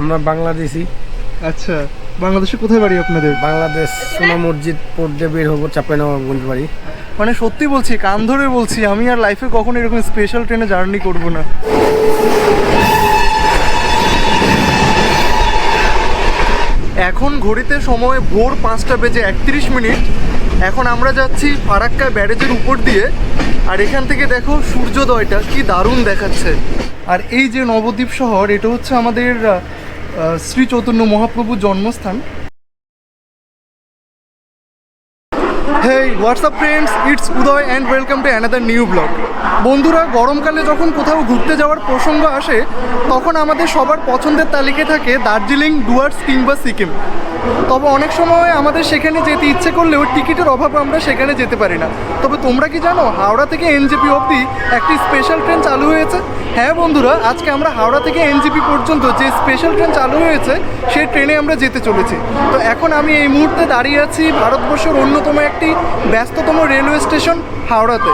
আমরা বাংলাদেশি। আচ্ছা বাংলাদেশে কোথায় বাড়ি আপনাদের? বাংলাদেশ সোনা মসজিদ পড়তে বের হব চাপাইনবাবগঞ্জ বাড়ি। মানে সত্যি বলছি কান ধরে বলছি আমি আর লাইফে কখনো এরকম স্পেশাল ট্রেনে জার্নি করব না। এখন ঘড়িতে সময় ভোর পাঁচটা বেজে একত্রিশ মিনিট। এখন আমরা যাচ্ছি ফারাক্কা ব্যারেজের উপর দিয়ে। আর এখান থেকে দেখো সূর্যোদয়টা কি দারুণ দেখাচ্ছে। আর এই যে নবদ্বীপ শহর এটা হচ্ছে আমাদের শ্রী চৈতন্য মহাপ্রভুর জন্মস্থান। Hey WhatsApp friends it's Uday and welcome to another new blog বন্ধুরা, গরমকালে যখন কোথাও ঘুরতে যাওয়ার প্রসঙ্গ আসে, তখন আমাদের সবার পছন্দের তালিকায় থাকে দার্জিলিং ডুয়ার্স কিংবা সিকিম। তবে অনেক সময় আমাদের সেখানে যেতে ইচ্ছে করলেও টিকিটের অভাবে আমরা সেখানে যেতে পারি না। তবে তোমরা কি জানো, হাওড়া থেকে এনজেপি অবধি একটি স্পেশাল ট্রেন চালু হয়েছে? হ্যাঁ বন্ধুরা, আজকে আমরা হাওড়া থেকে এনজিপি পর্যন্ত যে স্পেশাল ট্রেন চালু হয়েছে, সেই ট্রেনে আমরা যেতে চলেছি। তো এখন আমি এই মুহূর্তে দাঁড়িয়ে আছি ভারতবর্ষের অন্যতম একটি ব্যস্ততম রেলওয়ে স্টেশন হাওড়াতে।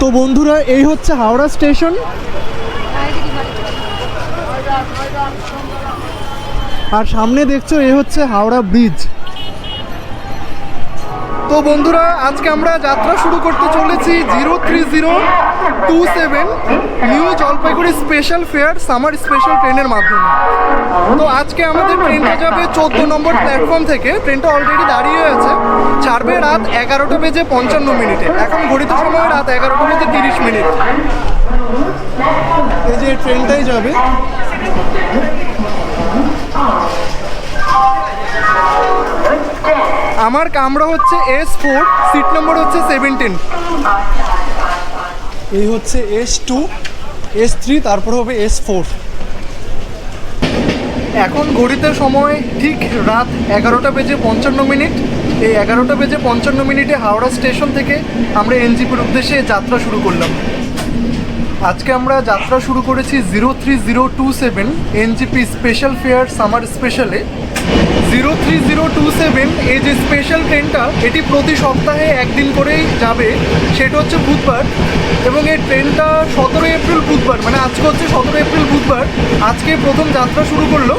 তো বন্ধুরা, এই হচ্ছে হাওড়া স্টেশন। আর সামনে দেখছ, এ হচ্ছে হাওড়া ব্রিজ। তো বন্ধুরা, আজকে আমরা যাত্রা শুরু করতে চলেছি zero three zero two seven new Jalpaiguri special fare summer special ট্রেনের মাধ্যমে। তো আজকে আমাদের ট্রেনটা যাবে চোদ্দ নম্বর প্ল্যাটফর্ম থেকে। ট্রেনটা অলরেডি দাঁড়িয়ে আছে। ছাড়বে রাত এগারোটা বেজে পঞ্চান্ন মিনিটে। এখন ঘড়িত সময় রাত এগারোটা বেজে তিরিশ মিনিট। এই যে ট্রেনটাই যাবে। আমার কামরা হচ্ছে এস ফোর সিট নম্বর হচ্ছে সেভেন্টিন এই হচ্ছে এস টু এস থ্রি তারপর হবে এস ফোর এখন ঘড়িতে সময় ঠিক রাত এগারোটা বেজে পঞ্চান্ন মিনিট। এই এগারোটা বেজে পঞ্চান্ন মিনিটে হাওড়া স্টেশন থেকে আমরা এনজিপির উদ্দেশ্যে যাত্রা শুরু করলাম। আজকে আমরা যাত্রা শুরু করেছি zero three zero two seven NGP special fare summer স্পেশালে। Zero three zero two seven, এই যে স্পেশাল ট্রেনটা, এটি প্রতি সপ্তাহে একদিন করেই যাবে। সেটা হচ্ছে বুধবার এবং এই ট্রেনটা সতেরো এপ্রিল বুধবার মানে আজকে হচ্ছে সতেরো এপ্রিল বুধবার, আজকে প্রথম যাত্রা শুরু করল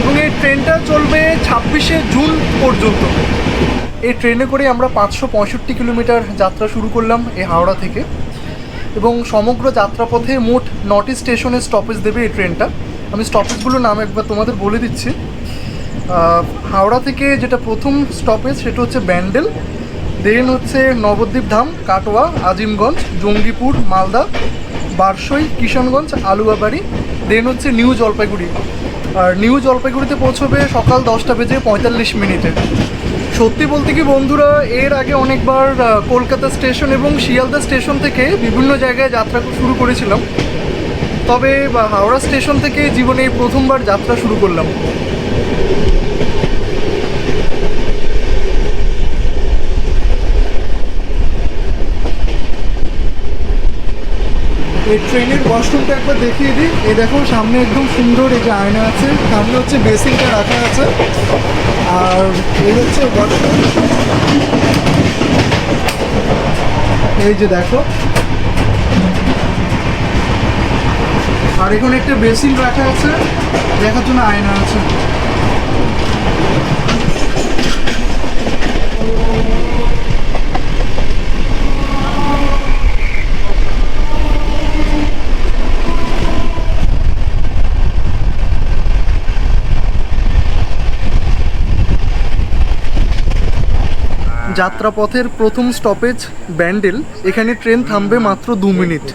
এবং এই ট্রেনটা চলবে ছাব্বিশে জুন পর্যন্ত। এই ট্রেনে করে আমরা পাঁচশো পঁয়ষট্টি কিলোমিটার যাত্রা শুরু করলাম এই হাওড়া থেকে এবং সমগ্র যাত্রাপথে মোট নটি স্টেশনে স্টপেজ দেবে এই ট্রেনটা। আমি স্টপেজগুলোর নাম একবার তোমাদের বলে দিচ্ছি। হাওড়া থেকে যেটা প্রথম স্টপেজ সেটা হচ্ছে ব্যান্ডেল, দেন হচ্ছে নবদ্বীপ ধাম, কাটোয়া, আজিমগঞ্জ, জঙ্গিপুর, মালদা বারসই কিষানগঞ্জ, আলুয়াবাড়ি দেন হচ্ছে নিউ জলপাইগুড়ি। আর নিউ জলপাইগুড়িতে পৌঁছবে সকাল দশটা বেজে পঁয়তাল্লিশ মিনিটে। সত্যি বলতে কি বন্ধুরা, এর আগে অনেকবার কলকাতা স্টেশন এবং শিয়ালদা স্টেশন থেকে বিভিন্ন জায়গায় যাত্রা শুরু করেছিলাম। তবে হাওড়া স্টেশন থেকে জীবনে প্রথমবার যাত্রা শুরু করলাম। এই ট্রেনের ওয়াশরুমটা একবার দেখিয়ে দিই। এই দেখো, সামনে একদম সুন্দর এই যে আয়না আছে। সামনে হচ্ছে বেসিনটা রাখা আছে। আর এই হচ্ছে ওয়াশরুম এই যে দেখো। আর এখানে একটা বেসিন রাখা আছে। দেখার জন্য আয়না আছে। যাত্রাপথের প্রথম স্টপেজ ব্যান্ডেল। এখানে ট্রেন থামবে মাত্র দু মিনিট।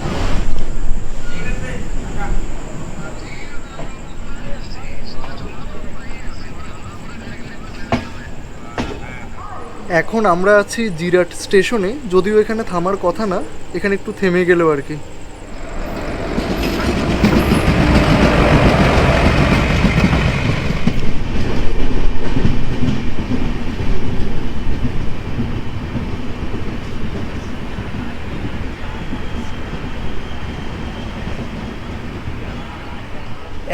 এখন আমরা আছি জিরাট স্টেশনে, যদিও এখানে থামার কথা না, এখানে একটু থেমে গেলেও আর কি।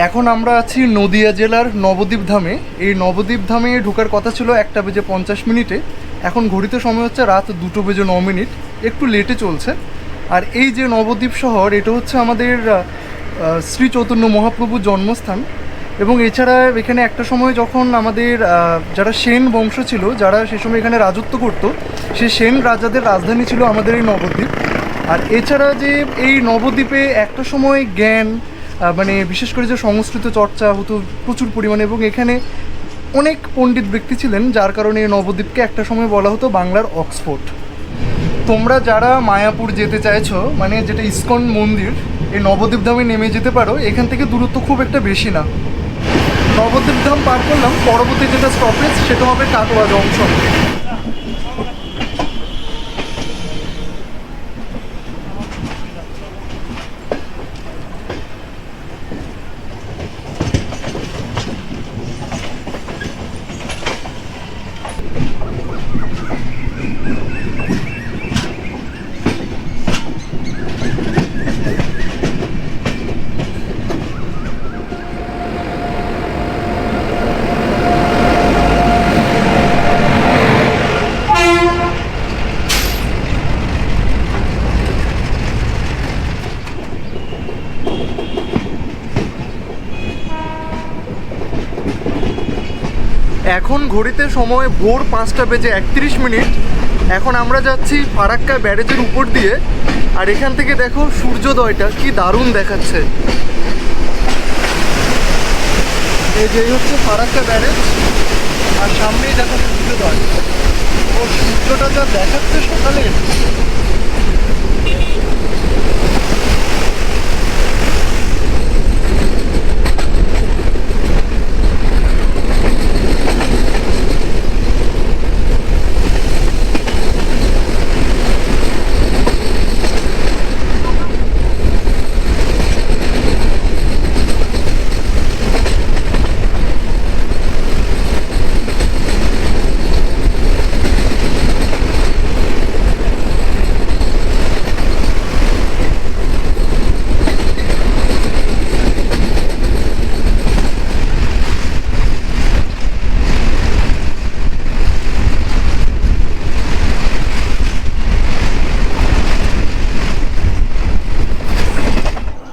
এখন আমরা আছি নদিয়া জেলার নবদ্বীপ ধামে। এই নবদ্বীপ ধামে ঢোকার কথা ছিল একটা বেজে পঞ্চাশ মিনিটে। এখন ঘড়িতে সময় হচ্ছে রাত দুটো বেজে ন মিনিট। একটু লেটে চলছে। আর এই যে নবদ্বীপ শহর, এটা হচ্ছে আমাদের শ্রী চৈতন্য মহাপ্রভুর জন্মস্থান। এবং এছাড়া এখানে একটা সময় যখন আমাদের যারা সেন বংশ ছিল, যারা সে সময় এখানে রাজত্ব করত, সে সেন রাজাদের রাজধানী ছিল আমাদের এই নবদ্বীপ। আর এছাড়া যে এই নবদ্বীপে একটা সময় জ্ঞান মানে বিশেষ করে যে সংস্কৃত চর্চা হতো প্রচুর পরিমাণে এবং এখানে অনেক পণ্ডিত ব্যক্তি ছিলেন, যার কারণে নবদ্বীপকে একটা সময় বলা হতো বাংলার অক্সফোর্ড। তোমরা যারা মায়াপুর যেতে চাইছো মানে যেটা ইসকন মন্দির, এই নবদ্বীপ ধামে নেমে যেতে পারো, এখান থেকে দূরত্ব খুব একটা বেশি না। নবদ্বীপ ধাম পার করলাম, পরবর্তী যেটা স্টপেজ সেটা হবে কাটোয়া জংশন। এখন ঘড়িতে সময় ভোর পাঁচটা বেজে একত্রিশ মিনিট। এখন আমরা যাচ্ছি ফারাক্কা ব্যারেজের উপর দিয়ে। আর এখান থেকে দেখো সূর্যোদয়টা কি দারুণ দেখাচ্ছে। এই যে হচ্ছে ফারাক্কা ব্যারেজ। আর সামনেই দেখো সূর্যোদয়। ও সূর্যটা যা দেখাচ্ছে সকালে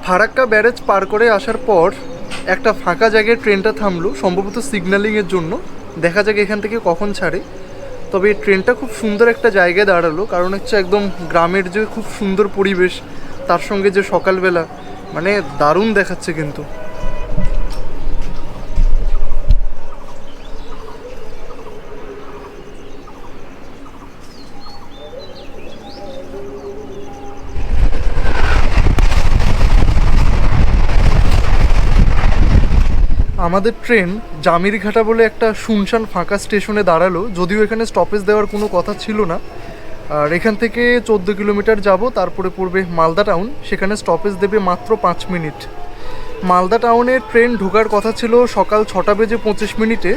ফারাক্কা ব্যারেজ পার করে আসার পর একটা ফাঁকা জায়গায় ট্রেনটা থামলো, সম্ভবত সিগন্যালিংয়ের জন্য। দেখা যাক এখান থেকে কখন ছাড়ে। তবে এই ট্রেনটা খুব সুন্দর একটা জায়গায় দাঁড়াল, কারণ হচ্ছে একদম গ্রামের যে খুব সুন্দর পরিবেশ, তার সঙ্গে যে সকালবেলা মানে দারুণ দেখাচ্ছে কিন্তু। আমাদের ট্রেন জামিরঘাটা বলে একটা শুনশান ফাঁকা স্টেশনে দাঁড়াল, যদিও এখানে স্টপেজ দেওয়ার কোনো কথা ছিল না। আর এখান থেকে চোদ্দ কিলোমিটার যাব, তারপরে পড়বে মালদা টাউন, সেখানে স্টপেজ দেবে মাত্র পাঁচ মিনিট। মালদা টাউনে ট্রেন ঢোকার কথা ছিল সকাল ছটা বেজে পঁচিশ মিনিটে,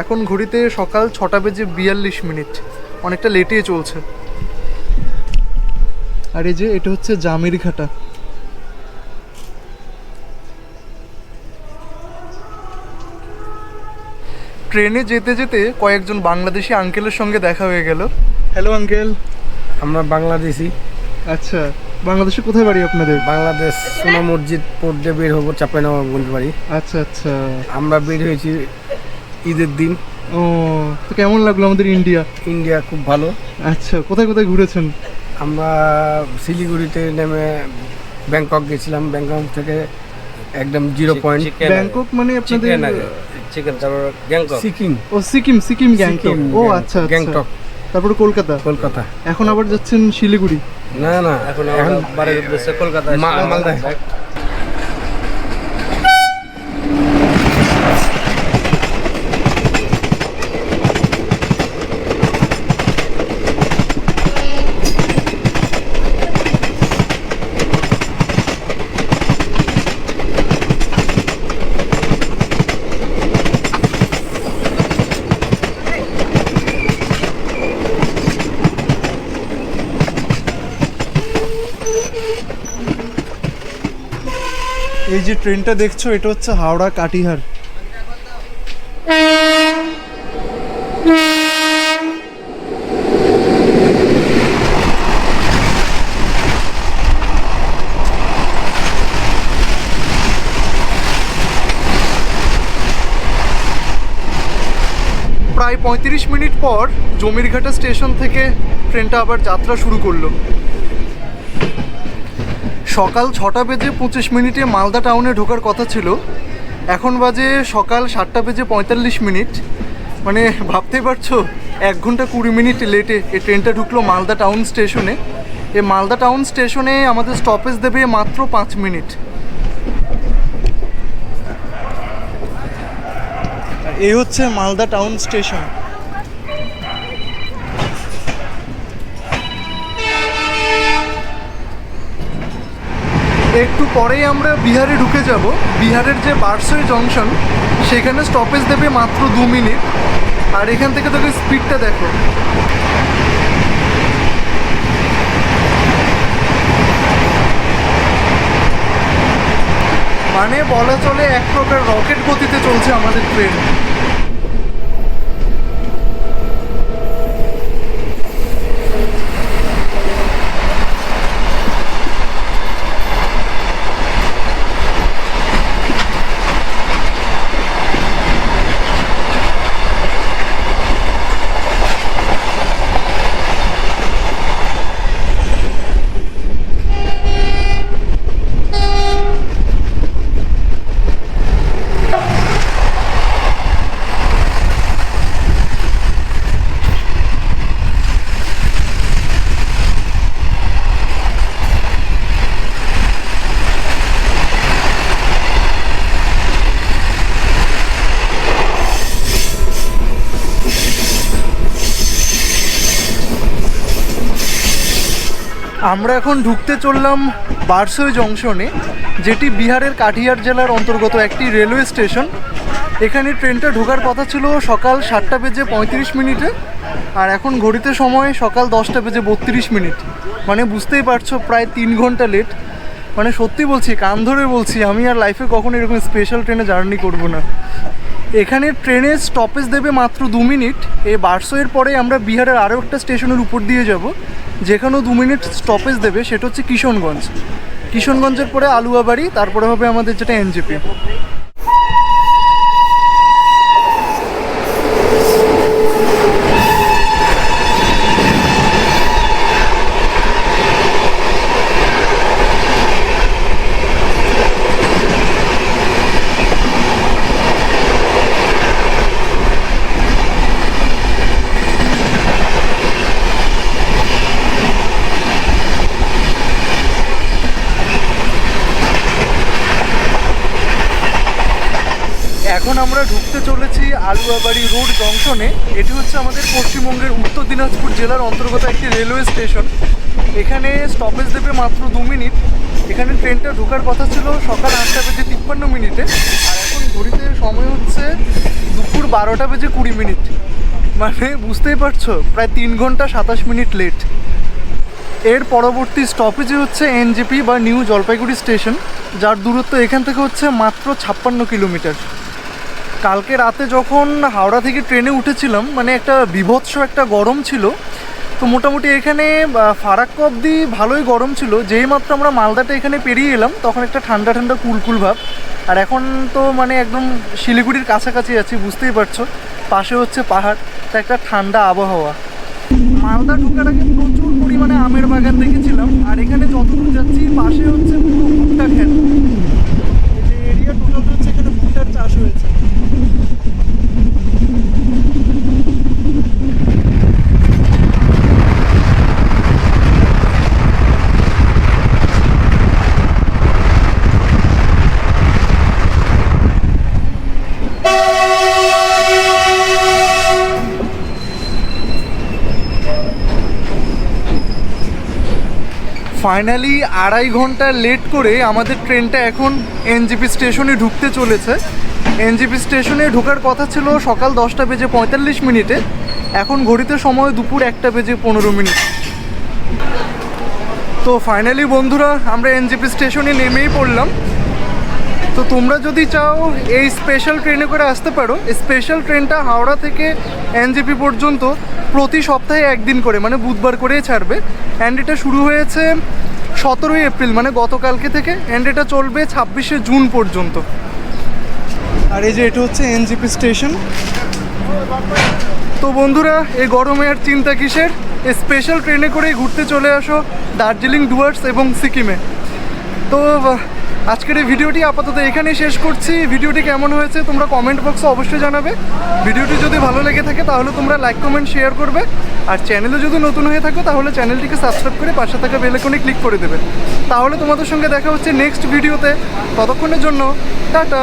এখন ঘড়িতে সকাল ছটা বেজে বিয়াল্লিশ মিনিট। অনেকটা লেটে চলছে। আর এই যে, এটা হচ্ছে জামিরঘাটা। ট্রেনে যেতে যেতে কয়েকজন বাংলাদেশি আঙ্কেলের সঙ্গে দেখা হয়ে গেল। হ্যালো আঙ্কেল আমরা বাংলাদেশি। আচ্ছা বাংলাদেশে কোথায় বাড়ি আপনাদের? বাংলাদেশ সোনা মসজিদ পড়তে বের হব চাপেনগঞ্জ বাড়ি। আচ্ছা আচ্ছা। আমরা বের হয়েছি ঈদের দিন। ও তো কেমন লাগল আমাদের ইন্ডিয়া? ইন্ডিয়া খুব ভালো। আচ্ছা কোথায় কোথায় ঘুরেছেন? আমরা শিলিগুড়িতে নেমে ব্যাংকক গেছিলাম। ব্যাংকক থেকে একদম জিরো পয়েন্ট। ব্যাংকক মানে আপনাদের চিকেন তারপর গ্যাংটক সিকিম। ও সিকিম সিকিম গ্যাংটক ও আচ্ছা আচ্ছা। গ্যাংটক তারপরে কলকাতা। কলকাতা। এখন আবার যাচ্ছেন শিলিগুড়ি। না না এখন এখন বাড়ির উদ্দেশ্যে কলকাতায় মা- এই যে ট্রেনটা দেখছ, এটা হচ্ছে হাওড়া কাটিহার। প্রায় পঁয়ত্রিশ মিনিট পর জমিরঘাটা স্টেশন থেকে ট্রেনটা আবার যাত্রা শুরু করল। সকাল ছটা বেজে পঁচিশ মিনিটে মালদা টাউনে ঢোকার কথা ছিল। এখন বাজে সকাল সাতটা বেজে পঁয়তাল্লিশ মিনিট। মানে ভাবতেই পারছ, এক ঘণ্টা কুড়ি মিনিট লেটে এই ট্রেনটা ঢুকলো মালদা টাউন স্টেশনে। এই মালদা টাউন স্টেশনে আমাদের স্টপেজ দেবে মাত্র পাঁচ মিনিট। এই হচ্ছে মালদা টাউন স্টেশন। একটু পরেই আমরা বিহারে ঢুকে যাব। বিহারের যে বারসই জংশন, সেখানে স্টপেজ দেবে মাত্র দু মিনিট। আর এখান থেকে তোকে স্পিডটা দেখো। মানে বলা চলে এক প্রকার রকেট গতিতে চলছে আমাদের ট্রেন আমরা এখন ঢুকতে চললাম বারসই জংশনে, যেটি বিহারের কাঠিয়ার জেলার অন্তর্গত একটি রেলওয়ে স্টেশন। এখানে ট্রেনটা ঢোকার কথা ছিল সকাল সাতটা বেজে পঁয়ত্রিশ মিনিটে, আর এখন ঘড়িতে সময় সকাল দশটা বেজে বত্রিশ মিনিট। মানে বুঝতেই পারছ, প্রায় তিন ঘণ্টা লেট মানে সত্যি বলছি, কান ধরে বলছি, আমি আর লাইফে কখনো এরকম স্পেশাল ট্রেনে জার্নি করব না। এখানে ট্রেনের স্টপেজ দেবে মাত্র দু মিনিট। এই বারশোয়ের পরে আমরা বিহারের আরও একটা স্টেশনের উপর দিয়ে যাব, যেখানেও দু মিনিট স্টপেজ দেবে, সেটা হচ্ছে কিশনগঞ্জ। কিশনগঞ্জের পরে আলুয়াবাড়ি, তারপরে হবে আমাদের যেটা এনজেপি এখন আমরা ঢুকতে চলেছি আলুয়াবাড়ি রোড জংশনে, এটি হচ্ছে আমাদের পশ্চিমবঙ্গের উত্তর দিনাজপুর জেলার অন্তর্গত একটি রেলওয়ে স্টেশন। এখানে স্টপেজ দেবে মাত্র দু মিনিট। এখানে ট্রেনটা ঢোকার কথা ছিল সকাল আটটা বেজে তিপ্পান্ন মিনিটে। আর এখন ঘড়িতে সময় হচ্ছে দুপুর বারোটা বেজে কুড়ি মিনিট। মানে বুঝতেই পারছ, প্রায় তিন ঘণ্টা সাতাশ মিনিট লেট এর পরবর্তী স্টপেজে হচ্ছে এনজেপি বা নিউ জলপাইগুড়ি স্টেশন যার দূরত্ব এখান থেকে হচ্ছে মাত্র ছাপ্পান্ন কিলোমিটার। কালকে রাতে যখন হাওড়া থেকে ট্রেনে উঠেছিলাম মানে একটা বিভৎস একটা গরম ছিল তো মোটামুটি এখানে আহ, ফারাক্কা অবধি ভালোই গরম ছিল। যেই মাত্র আমরা মালদাটা এখানে পেরিয়ে এলাম তখন একটা ঠান্ডা ঠান্ডা কুলকুল ভাব। আর এখন তো মানে একদম শিলিগুড়ির কাছাকাছি আছি বুঝতেই পারছ। পাশে হচ্ছে পাহাড় তা একটা ঠান্ডা আবহাওয়া। মালদা ঢোকার আগে প্রচুর পরিমাণে আমের বাগান দেখেছিলাম আর এখানে যতদূর যাচ্ছি পাশে হচ্ছে পুরো ভুট্টা খেত। যে এরিয়া টোটাল হচ্ছে এখানে ভুট্টার চাষ হয়েছে। ফাইনালি আড়াই ঘণ্টা লেট করে আমাদের ট্রেনটা এখন এনজিপি স্টেশনে ঢুকতে চলেছে। এনজিপি স্টেশনে ঢোকার কথা ছিল সকাল দশটা বেজে পঁয়তাল্লিশ মিনিটে। এখন ঘড়িতে সময় দুপুর একটা বেজে পনেরো মিনিট। তো ফাইনালি বন্ধুরা, আমরা এনজিপি স্টেশনে নেমেই পড়লাম। তো তোমরা যদি চাও এই স্পেশাল ট্রেনে করে আসতে পারো। স্পেশাল ট্রেনটা হাওড়া থেকে এনজিপি পর্যন্ত প্রতি সপ্তাহে একদিন করে মানে বুধবার করেই ছাড়বে। অ্যান্ড এটা শুরু হয়েছে সতেরোই এপ্রিল মানে গতকালকে থেকে। অ্যান্ড এটা চলবে ছাব্বিশে জুন পর্যন্ত। আর এই যে এটা হচ্ছে এনজিপি স্টেশন তো বন্ধুরা, এই গরমে আর চিন্তা কিসের? স্পেশাল ট্রেনে করেই ঘুরতে চলে আসো দার্জিলিং ডুয়ার্স এবং সিকিমে। তো আজকের এই ভিডিওটি আপাতত এখানেই শেষ করছি। ভিডিওটি কেমন হয়েছে তোমরা কমেন্ট বক্সে অবশ্যই জানাবে। ভিডিওটি যদি ভালো লেগে থাকে তাহলে তোমরা লাইক কমেন্ট শেয়ার করবে। আর চ্যানেলে যদি নতুন হয়ে থাকো তাহলে চ্যানেলটিকে সাবস্ক্রাইব করে পাশে থাকা বেলেকনে ক্লিক করে দেবে। তাহলে তোমাদের সঙ্গে দেখা হচ্ছে নেক্সট ভিডিওতে ততক্ষণের জন্য, টাটা!